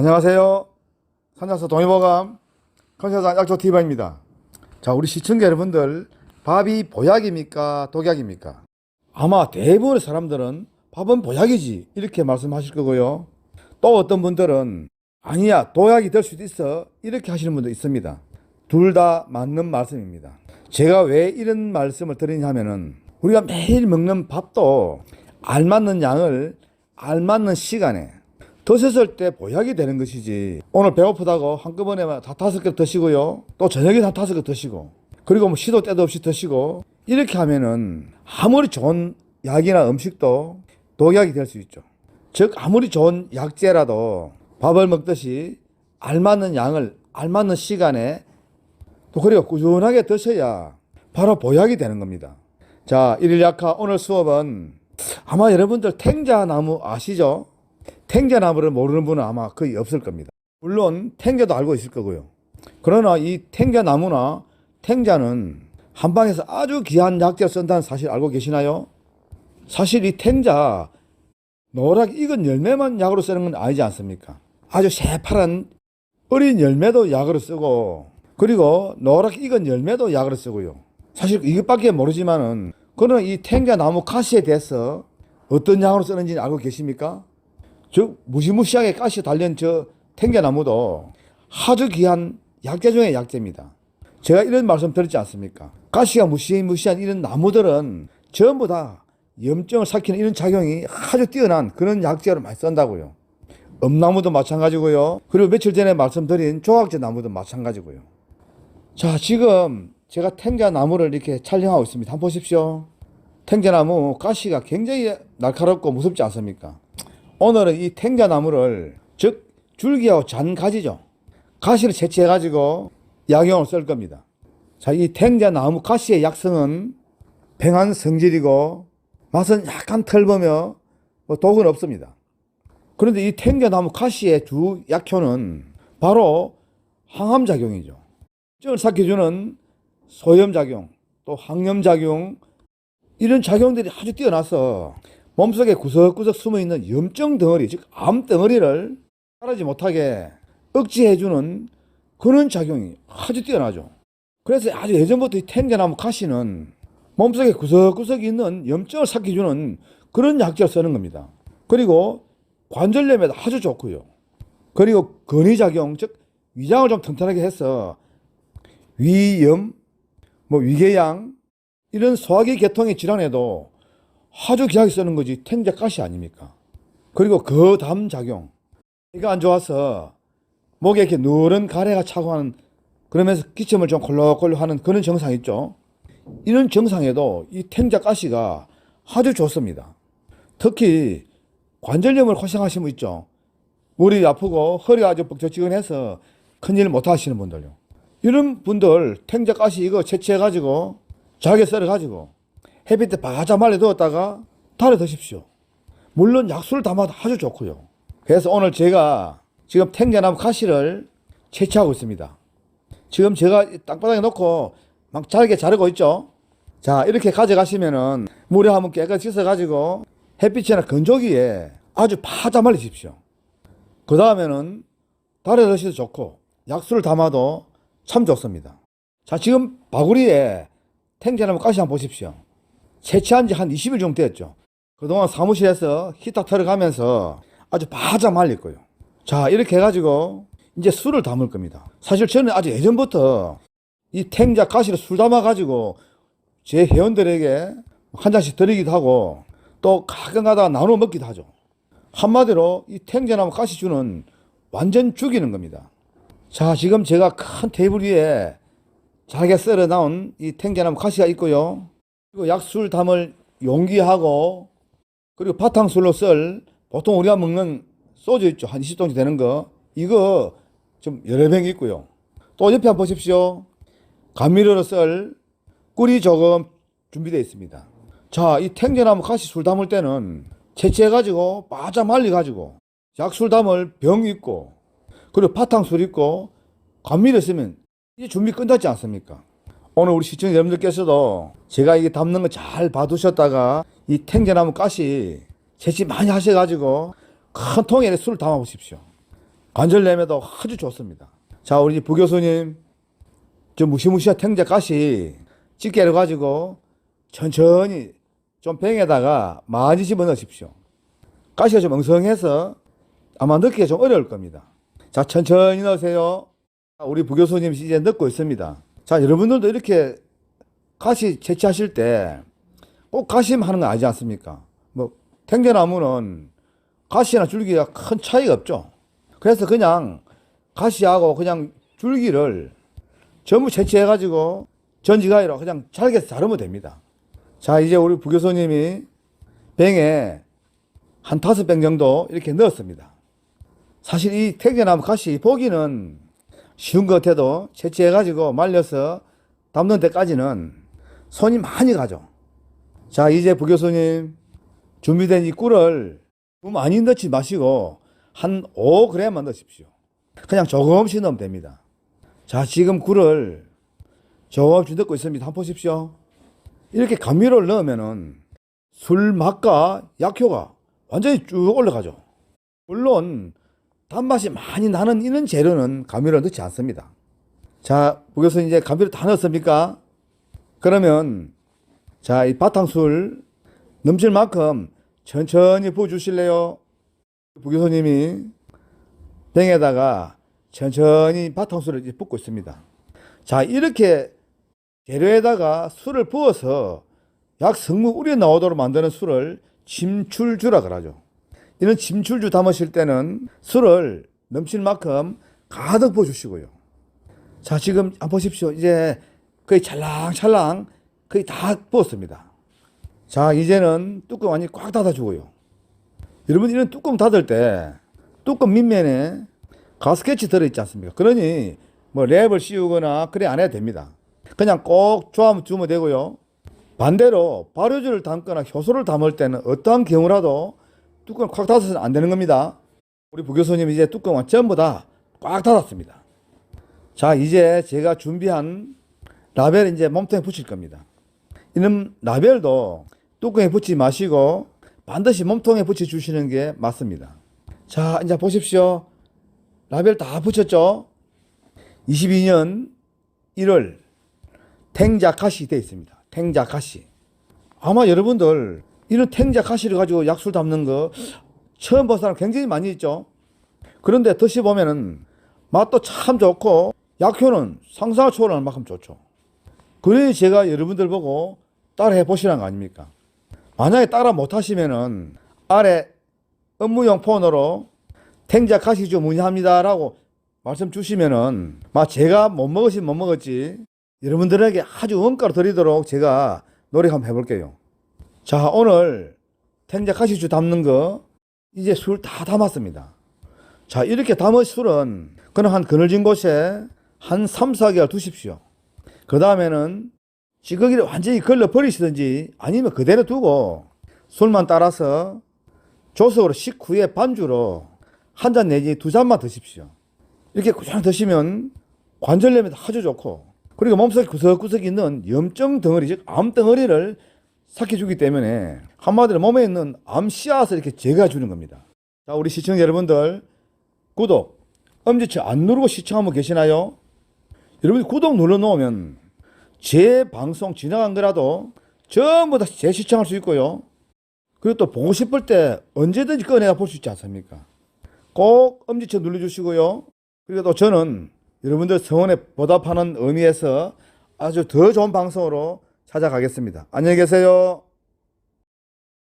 안녕하세요. 산자서 동해보감 컨설팅 약초TV입니다. 자, 우리 시청자 여러분들, 밥이 보약입니까? 독약입니까? 아마 대부분의 사람들은 밥은 보약이지. 이렇게 말씀하실 거고요. 또 어떤 분들은 아니야, 독약이 될 수도 있어. 이렇게 하시는 분도 있습니다. 둘 다 맞는 말씀입니다. 제가 왜 이런 말씀을 드리냐 하면은 우리가 매일 먹는 밥도 알맞는 양을 알맞는 시간에 드셨을 때 보약이 되는 것이지. 오늘 배고프다고 한꺼번에 다 다섯 개 드시고요. 또 저녁에 다 다섯 개 드시고 그리고 뭐 시도 때도 없이 드시고 이렇게 하면은 아무리 좋은 약이나 음식도 독약이 될 수 있죠. 즉 아무리 좋은 약재라도 밥을 먹듯이 알맞는 양을 알맞는 시간에 또 그리고 꾸준하게 드셔야 바로 보약이 되는 겁니다. 자 일일 약화 오늘 수업은 아마 여러분들 탱자나무 아시죠? 탱자나무를 모르는 분은 아마 거의 없을 겁니다. 물론 탱자도 알고 있을 거고요. 그러나 이 탱자나무나 탱자는 한방에서 아주 귀한 약재를 쓴다는 사실 알고 계시나요? 사실 이 탱자 노랗게 익은 열매만 약으로 쓰는 건 아니지 않습니까? 아주 새파란 어린 열매도 약으로 쓰고 그리고 노랗게 익은 열매도 약으로 쓰고요. 사실 이것밖에 모르지만은 그러나 이 탱자 나무 가시에 대해서 어떤 약으로 쓰는지 알고 계십니까? 저 무시무시하게 가시 달린 저 탱자나무도 아주 귀한 약재 중의 약재입니다. 제가 이런 말씀 드렸지 않습니까? 가시가 무시무시한 이런 나무들은 전부 다 염증을 삭히는 이런 작용이 아주 뛰어난 그런 약재를 많이 쓴다고요. 엄나무도 마찬가지고요. 그리고 며칠 전에 말씀드린 조각제 나무도 마찬가지고요. 자, 지금 제가 탱자 나무를 이렇게 촬영하고 있습니다. 한번 보십시오. 탱자나무 가시가 굉장히 날카롭고 무섭지 않습니까? 오늘은 이 탱자나무를 즉 줄기하고 잔 가지죠. 가시를 채취해 가지고 약용을 쓸 겁니다. 자, 이 탱자나무 가시의 약성은 평안 성질이고 맛은 약간 털보며 뭐 독은 없습니다. 그런데 이 탱자나무 가시의 주 약효는 바로 항암 작용이죠. 증을 삭혀주는 소염 작용, 또 항염 작용 이런 작용들이 아주 뛰어나서 몸속에 구석구석 숨어 있는 염증 덩어리, 즉 암 덩어리를 따르지 못하게 억제해주는 그런 작용이 아주 뛰어나죠. 그래서 아주 예전부터 이 탱자나무 가시는 몸속에 구석구석 있는 염증을 삭혀주는 그런 약재를 쓰는 겁니다. 그리고 관절염에도 아주 좋고요. 그리고 근위작용, 즉 위장을 좀 튼튼하게 해서 위염, 뭐 위궤양 이런 소화기 계통의 질환에도 아주 귀하게 쓰는 거지 탱자 가시 아닙니까? 그리고 그 다음 작용 이가 안 좋아서 목에 이렇게 누런 가래가 차고 하는 그러면서 기침을 좀 콜록콜록 하는 그런 증상 있죠. 이런 증상에도 이 탱자 가시가 아주 좋습니다. 특히 관절염을 고생하시는 분 있죠. 머리 아프고 허리가 아주 뻑적지근해서 큰일 못 하시는 분들요. 이런 분들 탱자 가시 이거 채취해 가지고 잘게 썰어 가지고 햇빛에 바짝 말려 두었다가 달에 드십시오. 물론 약수를 담아도 아주 좋고요. 그래서 오늘 제가 지금 탱자나무 가시를 채취하고 있습니다. 지금 제가 땅바닥에 놓고 막 잘게 자르고 있죠. 자 이렇게 가져가시면은 물에 한번 깨끗이 씻어가지고 햇빛이나 건조기에 아주 바짝 말리십시오. 그 다음에는 달에 드셔도 좋고 약수를 담아도 참 좋습니다. 자 지금 바구리에 탱자나무 가시 한번 보십시오. 채취한 지 한 20일 정도 됐죠. 그동안 사무실에서 히터 털어가면서 아주 바짝 말릴 거예요. 자, 이렇게 해가지고 이제 술을 담을 겁니다. 사실 저는 아주 예전부터 이 탱자 가시를 술 담아가지고 제 회원들에게 한 잔씩 드리기도 하고 또 가끔 가다가 나눠 먹기도 하죠. 한마디로 이 탱자나무 가시 주는 완전 죽이는 겁니다. 자, 지금 제가 큰 테이블 위에 잘게 썰어 나온 이 탱자나무 가시가 있고요. 그리고 약술 담을 용기하고 그리고 바탕술로 썰 보통 우리가 먹는 소주 있죠. 한 20동씩 되는 거. 이거 좀 여러 병 있고요. 또 옆에 한번 보십시오. 감미료로 썰 꿀이 조금 준비되어 있습니다. 자, 이 탱자나무 가시 술 담을 때는 채취해가지고 바짝 말려가지고 약술 담을 병 있고 그리고 바탕술 있고 감미료 쓰면 이제 준비 끝났지 않습니까? 오늘 우리 시청자 여러분들께서도 제가 이게 담는 거 잘 봐두셨다가 이 탱자나무 가시 채취 많이 하셔가지고 큰 통에 술 담아 보십시오. 관절염에도 아주 좋습니다. 자, 우리 부 교수님, 저 무시무시한 탱자 가시 집게를 가지고 천천히 좀 병에다가 많이 집어넣으십시오. 가시가 좀 엉성해서 아마 넣기가 좀 어려울 겁니다. 자, 천천히 넣으세요. 자, 우리 부 교수님 이제 넣고 있습니다. 자, 여러분들도 이렇게 가시 채취하실 때 꼭 가시만 하는 거 아니지 않습니까? 뭐, 탱자나무는 가시나 줄기가 큰 차이가 없죠. 그래서 그냥 가시하고 그냥 줄기를 전부 채취해가지고 전지가위로 그냥 잘게 자르면 됩니다. 자, 이제 우리 부교수님이 병에 한 다섯 병 정도 이렇게 넣었습니다. 사실 이 택견나무 가시 보기는 쉬운 것 같아도 채취해가지고 말려서 담는 데까지는 손이 많이 가죠. 자, 이제 부교수님 준비된 이 꿀을 많이 넣지 마시고 한 5g만 넣으십시오. 그냥 조금씩 넣으면 됩니다. 자, 지금 꿀을 조금씩 넣고 있습니다. 한번 보십시오. 이렇게 감미료를 넣으면은 술 맛과 약효가 완전히 쭉 올라가죠. 물론 단맛이 많이 나는 이런 재료는 감미료를 넣지 않습니다. 자, 부교수 이제 감미료 다 넣었습니까? 그러면 자, 이 바탕술 넘칠 만큼 천천히 부어 주실래요? 부교수님이 병에다가 천천히 바탕술을 붓고 있습니다. 자, 이렇게 재료에다가 술을 부어서 약 성무 우려 나오도록 만드는 술을 침출주라 그러죠. 이런 침출주 담으실 때는 술을 넘칠 만큼 가득 부어 주시고요. 자, 지금 한번 보십시오. 이제 거의 찰랑찰랑 거의 다 부었습니다. 자, 이제는 뚜껑 완전히 꽉 닫아주고요. 여러분, 이런 뚜껑 닫을 때 뚜껑 밑면에 가스켓이 들어있지 않습니까? 그러니 뭐 랩을 씌우거나 그래 안 해도 됩니다. 그냥 꼭 조합 주면 되고요. 반대로 발효주를 담거나 효소를 담을 때는 어떠한 경우라도 뚜껑을 꽉 닫아서는 안 되는 겁니다. 우리 부교수님 이제 뚜껑을 전부 다 꽉 닫았습니다. 자, 이제 제가 준비한 라벨 이제 몸통에 붙일 겁니다. 이런 라벨도 뚜껑에 붙이지 마시고 반드시 몸통에 붙여 주시는 게 맞습니다. 자, 이제 보십시오. 라벨 다 붙였죠? 22년 1월 탱자카시 되어 있습니다. 탱자카시. 아마 여러분들 이런 탱자카시를 가지고 약술 담는 거 처음 본 사람 굉장히 많이 있죠? 그런데 드셔보면은 맛도 참 좋고 약효는 상상을 초월하는 만큼 좋죠. 그래 제가 여러분들 보고 따라 해 보시라는 거 아닙니까? 만약에 따라 못하시면은 아래 업무용 폰으로 탱자 가시죠 문의합니다라고 말씀 주시면은 막 제가 못 먹으시면 못 먹었지 여러분들에게 아주 원가로 드리도록 제가 노력 한번 해볼게요. 자 오늘 탱자 가시주 담는 거 이제 술 다 담았습니다. 자 이렇게 담은 술은 그냥 한 그늘진 곳에 한 3, 4개월 두십시오. 그 다음에는 찌꺼기를 완전히 걸러 버리시든지 아니면 그대로 두고 술만 따라서 조석으로 식후에 반주로 한 잔 내지 두 잔만 드십시오. 이렇게 꾸준히 드시면 관절염에도 아주 좋고 그리고 몸속에 구석구석 있는 염증 덩어리 즉 암 덩어리를 삭혀주기 때문에 한마디로 몸에 있는 암 씨앗을 이렇게 제거해 주는 겁니다. 자 우리 시청자 여러분들 구독 엄지척 안 누르고 시청하고 계시나요? 여러분이 구독 눌러 놓으면 제 방송 지나간 거라도 전부 다 재시청할 수 있고요. 그리고 또 보고 싶을 때 언제든지 꺼내가 볼수 있지 않습니까? 꼭 엄지척 눌러주시고요. 그리고 또 저는 여러분들 성원에 보답하는 의미에서 아주 더 좋은 방송으로 찾아가겠습니다. 안녕히 계세요.